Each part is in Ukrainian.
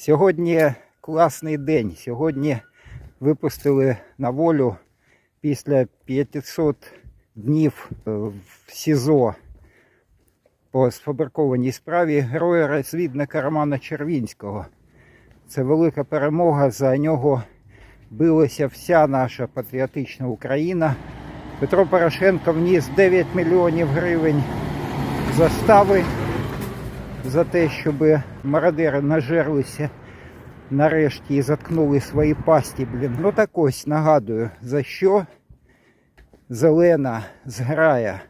Сьогодні класний день. Сьогодні випустили на волю після 500 днів е, в СІЗО по сфабрикованій справі героя розвідника Романа Червінського. Це велика перемога. За нього билася вся наша патріотична Україна. Петро Порошенко вніс 9 мільйонів гривень застави за те, щоб мародери нажерлися нарешті і заткнули свої пасті. Блін. Ну так ось нагадую, за що зелена зграя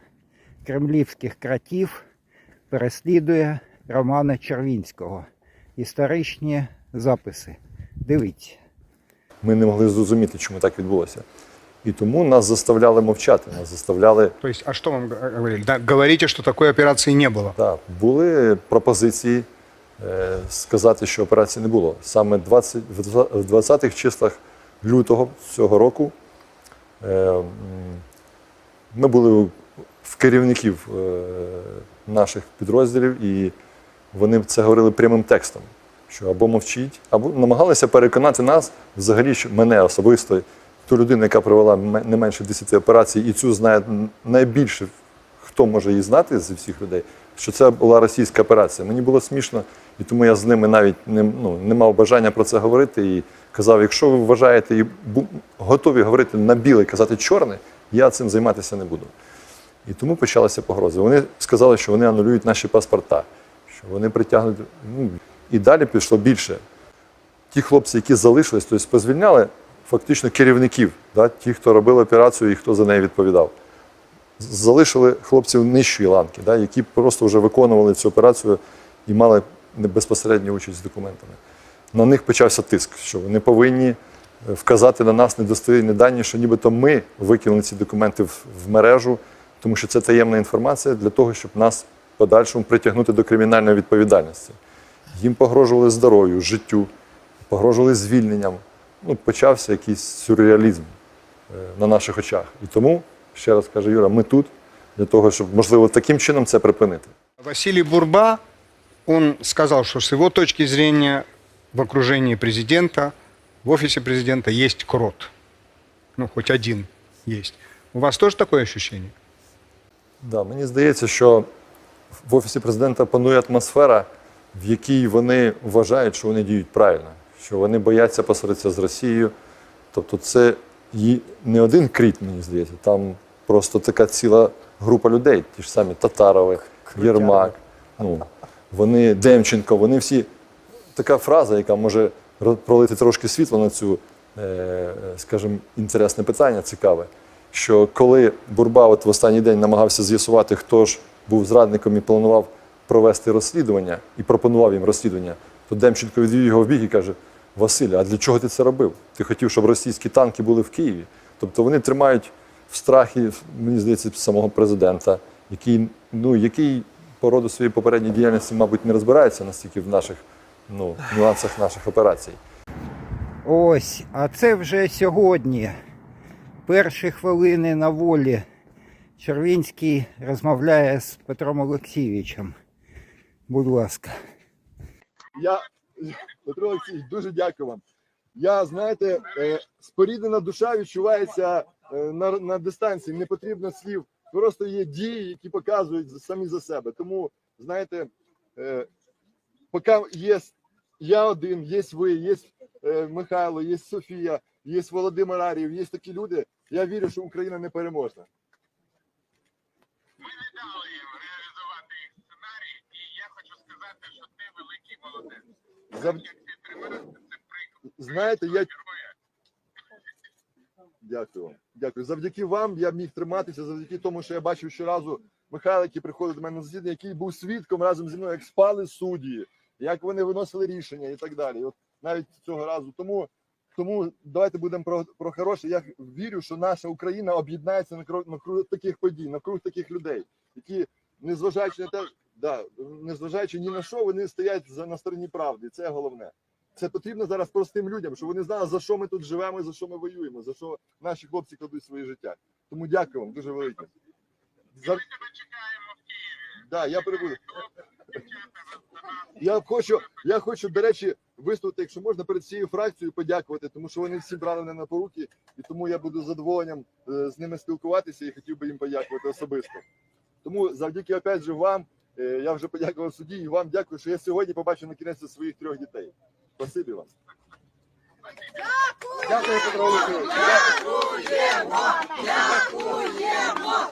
кремлівських кратів переслідує Романа Червінського. Історичні записи. Дивіться. Ми не могли зрозуміти, чому так відбулося. І тому нас заставляли мовчати, нас заставляли. То есть, а что вам говорили? Да, говорите, что такой операции не было. Так, були пропозиції е, сказати, що операції не було. Саме 20, в 20-х числах лютого цього року е, ми були в керівників е, наших підрозділів, і вони це говорили прямим текстом, що або мовчіть, або намагалися переконати нас, взагалі, що мене особисто, ту людину, яка провела не менше 10 операцій, і цю знає найбільше, хто може її знати зі всіх людей, що це була російська операція. Мені було смішно, і тому я з ними навіть не, ну, не мав бажання про це говорити. І казав, якщо ви вважаєте і готові говорити на біле, казати чорне, я цим займатися не буду. І тому почалися погрози. Вони сказали, що вони анулюють наші паспорта, що вони притягнуть. Ну, і далі пішло більше. Ті хлопці, які залишились, тобто позвільняли фактично керівників, да, ті, хто робив операцію і хто за неї відповідав. Залишили хлопців нижчої ланки, да, які просто вже виконували цю операцію і мали безпосередню участь з документами. На них почався тиск, що вони повинні е, вказати на нас недостовірні дані, що нібито ми викинули ці документи в, в мережу, тому що це таємна інформація для того, щоб нас в подальшому притягнути до кримінальної відповідальності. Їм погрожували здоров'ю, життю, погрожували звільненням. Ну, почався якийсь сюрреалізм е, на наших очах. І тому, ще раз каже Юра, ми тут для того, щоб, можливо, таким чином це припинити. Василий Бурба, он сказал, что с его точки зрения в окружении президента, в офисе президента есть крот. Ну, хоть один есть. У вас тоже такое ощущение? Да, мені здається, що в офісі президента панує атмосфера, в якій вони вважають, що вони діють правильно, що вони бояться посваритися з Росією. Тобто, це не один кріт, мені здається, там просто така ціла група людей, ті ж самі Татарови, Єрмак, ну, вони Демченко, вони всі. Така фраза, яка може пролити трошки світло на цю, е, скажімо, інтересне питання, цікаве. Що коли Бурба от в останній день намагався з'ясувати, хто ж був зрадником і планував провести розслідування і пропонував їм розслідування, то Демченко відвів його в бік і каже: Василь, а для чого ти це робив? Ти хотів, щоб російські танки були в Києві. Тобто вони тримають в страхі, мені здається, самого президента, який, ну, який по роду своєї попередньої діяльності, мабуть, не розбирається настільки в наших ну, нюансах наших операцій. Ось, а це вже сьогодні. Перші хвилини на волі. Червінський розмовляє з Петром Олексійовичем. Будь ласка. Я Петро Олексійович, дуже дякую вам. Я знаєте, е, споріднена душа відчувається е, на, на дистанції. Не потрібно слів. Просто є дії, які показують самі за себе. Тому знаєте, е, поки є я один, є ви, є Михайло, є Софія, є Володимир Арів, є такі люди. Я вірю, що Україна не переможна. Ми не дали їм реалізувати їх сценарій, і я хочу сказати, що ти великий молодець. Зав... Знаєте, я. Дякую вам. Дякую. Завдяки вам я міг триматися, завдяки тому, що я бачив щоразу Михайла, який приходить до мене на засідання, який був свідком разом зі мною, як спали судді, як вони виносили рішення і так далі. От навіть цього разу. Тому, тому давайте будемо про, про хороше. Я вірю, що наша Україна об'єднається навкруг, навкруг таких подій, навкруг таких людей, які, незважаючи на те, да, незважаючи ні на що, вони стоять за на стороні правди. Це головне. Це потрібно зараз простим людям, щоб вони знали, за що ми тут живемо і за що ми воюємо, за що наші хлопці кладуть своє життя. Тому дякую вам дуже велике. За... Ми тебе чекаємо в Києві. Да, я перебуду. Я хочу, я хочу, до речі, виступити, якщо можна, перед всією фракцією подякувати, тому що вони всі брали мене на поруки, і тому я буду з задоволенням е, з ними спілкуватися і хотів би їм подякувати особисто. Тому завдяки опять же вам, я вже подякував судді, і вам дякую, що я сьогодні побачив на кінець своїх трьох дітей. Спасибі вам. Дякую, Петро Олексійович. Дякуємо! Дякуємо!